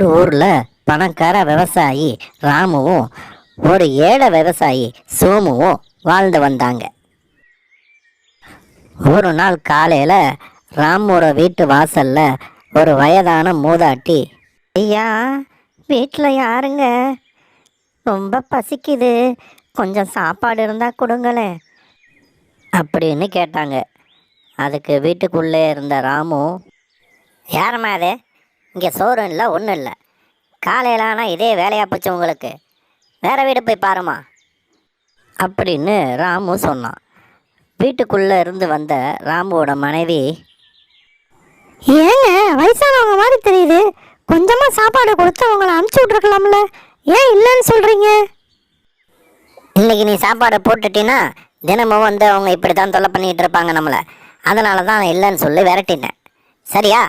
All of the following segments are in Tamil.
ஒரு ஊரில் பணக்கார விவசாயி ராமுவும் ஒரு ஏழை விவசாயி சோமுவும் வாழ்ந்து வந்தாங்க. ஒரு நாள் காலையில் ராமோட வீட்டு வாசலில் ஒரு வயதான மூதாட்டி ஐயா வீட்டில் யாருங்க? ரொம்ப பசிக்குது. கொஞ்சம் சாப்பாடு இருந்தால் கொடுங்களேன். அப்படின்னு கேட்டாங்க. அதுக்கு வீட்டுக்குள்ளே இருந்த ராமு யாரம்மா அது? இங்கே சோறு இல்லை ஒன்றும் இல்லை. காலையில் ஆனால் இதே வேலையாக போச்சு உங்களுக்கு. வேற வீடு போய் பாருமா. அப்படின்னு ராமு சொன்னான். வீட்டுக்குள்ளே இருந்து வந்த ராமுவோட மனைவி ஏங்க வயசானவங்க மாதிரி தெரியுது. கொஞ்சமாக சாப்பாடு கொடுத்து அவங்கள அனுப்பிச்சி விட்ருக்கலாம்ல ஏன் இல்லைன்னு சொல்கிறீங்க இன்னைக்கு நீ சாப்பாடு போட்டுட்டீன்னா தினமும் வந்து அவங்க இப்படி தான் தொல்லை பண்ணிகிட்டு இருப்பாங்க நம்மளை. அதனால தான் இல்லைன்னு சொல்லி விரட்டினேன். சரியா?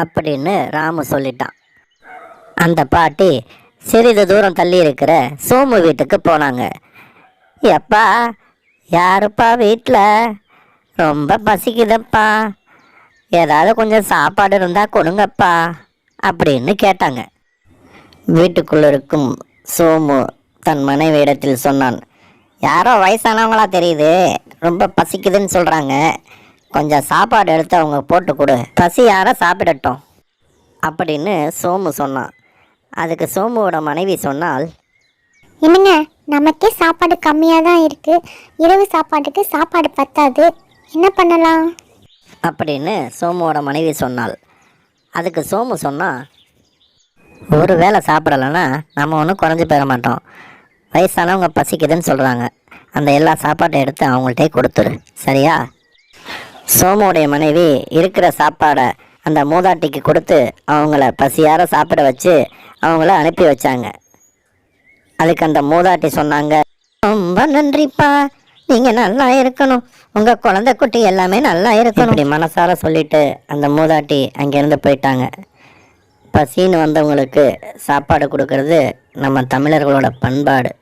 அப்படின்னு ராமு சொல்லிட்டான். அந்த பாட்டி சிறிது தூரம் தள்ளி இருக்கிற சோமு வீட்டுக்கு போனாங்க. எப்பா யாருப்பா வீட்டில் ரொம்ப பசிக்குதப்பா. ஏதாவது கொஞ்சம் சாப்பாடு இருந்தால் கொடுங்கப்பா அப்படின்னு கேட்டாங்க. வீட்டுக்குள்ள இருக்கும் சோமு தன் மனைவி இடத்தில் சொன்னான் யாரோ வயசானவங்களா தெரியுது? ரொம்ப பசிக்குதுன்னு சொல்கிறாங்க கொஞ்சம் சாப்பாடு எடுத்து அவங்க போட்டு கொடு. பசி யாரை சாப்பிடட்டும். அப்படின்னு சோமு சொன்னான். அதுக்கு சோமுவோட மனைவி சொன்னால் என்னங்க நமக்கே சாப்பாடு கம்மியாக தான் இருக்குது இரவு சாப்பாட்டுக்கு சாப்பாடு பத்தாது. என்ன பண்ணலாம்? அப்படின்னு சோமுவோட மனைவி சொன்னாள் அதுக்கு சோமு சொன்னா ஒரு வேளை சாப்பிடலைன்னா நம்ம ஒன்றும் குறைஞ்சி போயிட மாட்டோம். வயசானவங்க பசிக்குதுன்னு சொல்கிறாங்க அந்த எல்லா சாப்பாட்டையும் எடுத்து அவங்கள்ட்டே கொடுத்துரு. சரியா? சோமுடைய மனைவி இருக்கிற சாப்பாடை அந்த மூதாட்டிக்கு கொடுத்து அவங்கள பசியார சாப்பிட வச்சு அவங்கள அனுப்பி வச்சாங்க. அதுக்கு அந்த மூதாட்டி சொன்னாங்க ரொம்ப நன்றிப்பா. நீங்கள் நல்லா இருக்கணும். உங்கள் குழந்தை குட்டி எல்லாமே நல்லா இருக்கணும். இப்படி மனசார சொல்லிட்டு அந்த மூதாட்டி அங்கேருந்து போயிட்டாங்க. பசின்னு வந்தவங்களுக்கு சாப்பாடு கொடுக்கறது நம்ம தமிழர்களோட பண்பாடு.